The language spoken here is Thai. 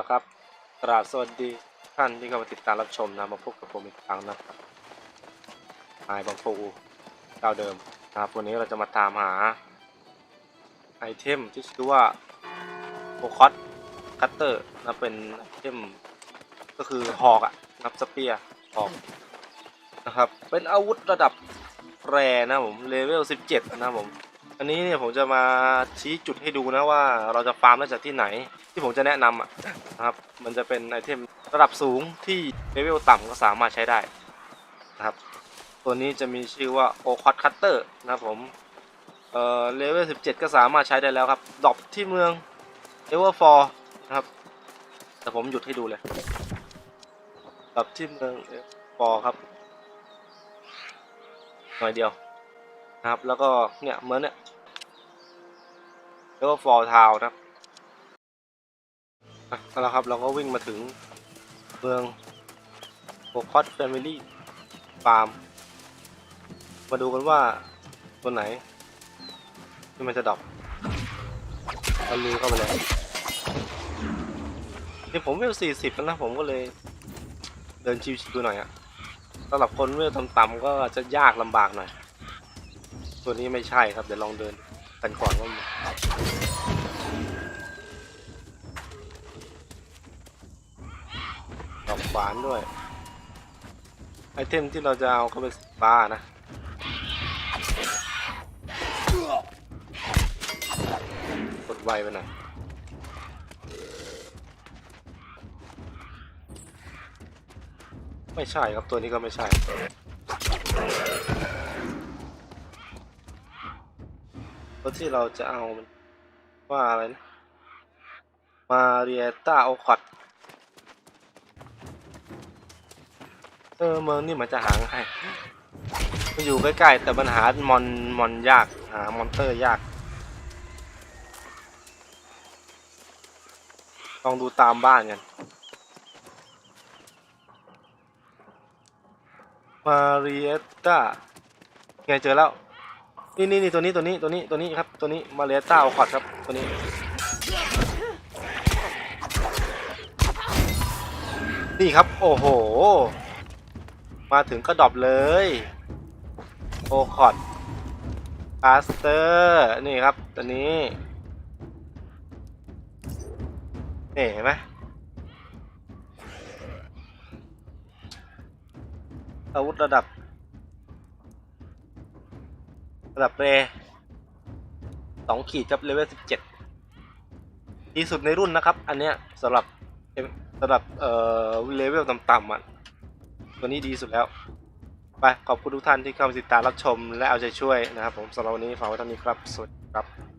นะครับกราบสวัสดีท่านที่เข้ามาติดตามรับชมนะมาพบกับผมอีกครั้งนะครับนายบางปูเจ้าเดิมนะครับวันนี้เราจะมาตามหาไอเทมที่ชื่อว่าโ o คอตคัตเตอร์นะเป็นไอเทมก็คือหอกอะนับสเปียร์หอกนะครับเป็นอาวุธระดับแรนะผมเลเวล 17 นะผม อันนี้เนี่ยผมจะมาชี้จุดให้ดูนะว่าเราจะฟาร์มได้จากที่ไหน ที่ผมจะแนะนำอะนะครับ มันจะเป็นไอเทมระดับสูงที่เลเวลต่ำก็สามารถใช้ได้นะครับ ตัวนี้จะมีชื่อว่าโอคอ t คัตเตอร์นะครับผมเอ่อเลเวล17 ก็สามารถใช้ได้แล้วครับดรอปที่เมืองเลเวล4นะครับ แต่ผมหยุดให้ดูเลยดรอปที่เมือง4ครับหน่อยเดียว นะครับ แล้วก็เนี่ยเหมือนเนี่ยแล้วก็ฟอร์ทาวนะครับอะแล้วครับเราก็วิ่งมาถึงเมืองโ o คอตแฟมิลี่ฟาร์มมาดูกันว่าตัวไหนที่มันจะดรอปเราลุยเข้าไปเลยนี่ผมเวลสี่สิบแล้วนะผมก็เลยเดินชิวๆดูหน่อยอะสำหรับคนเวลต่ำๆก็จะยากลำบากหน่อย ตัวนี้ไม่ใช่ครับ เดี๋ยวลองเดินกันก่อนว่ามันดอกขวานด้วย ไอเทมที่เราจะเอาเข้าไปสีฟ้านะกดไวไปหน่อยไม่ใช่ครับตัวนี้ก็ไม่ใช่ ถที่เราจะเอาว่าอะไรนะ มาเรียต้าโอคอดเออเมืองนี่มันจะหาง่ายมันอยู่ใกล้ๆแต่มันหามอนมอนยากหามอนเตอร์ยาก ลองดูตามบ้านกัน มาเรียต้าไงเจอแล้ว นี่นี่นี่ตัวนี้ตัวนี้ตัวนี้ตัวนี้ครับตัวนี้มาเลต้าเอาคอดครับตัวนี้นี่ครับ โอ้โห มาถึงก็ดรอปเลยโอคอดพาสเตอร์นี่ครับตัวนี้นี่เห็นไหมอาวุธระดับ ระดับเรสองขีดครับเลเวลสิบเจ็ดดีสุดในรุ่นนะครับ อันเนี้ยสำหรับสำหรับเอ่อเลเวลต่ำๆอะตัวนี้ดีสุดแล้ว ไป ขอบคุณทุกท่านที่เข้ามาติดตามรับชมและเอาใจช่วยนะครับผมสำหรับวันนี้ฝากไว้เท่านี้ครับ สวัสดีครับ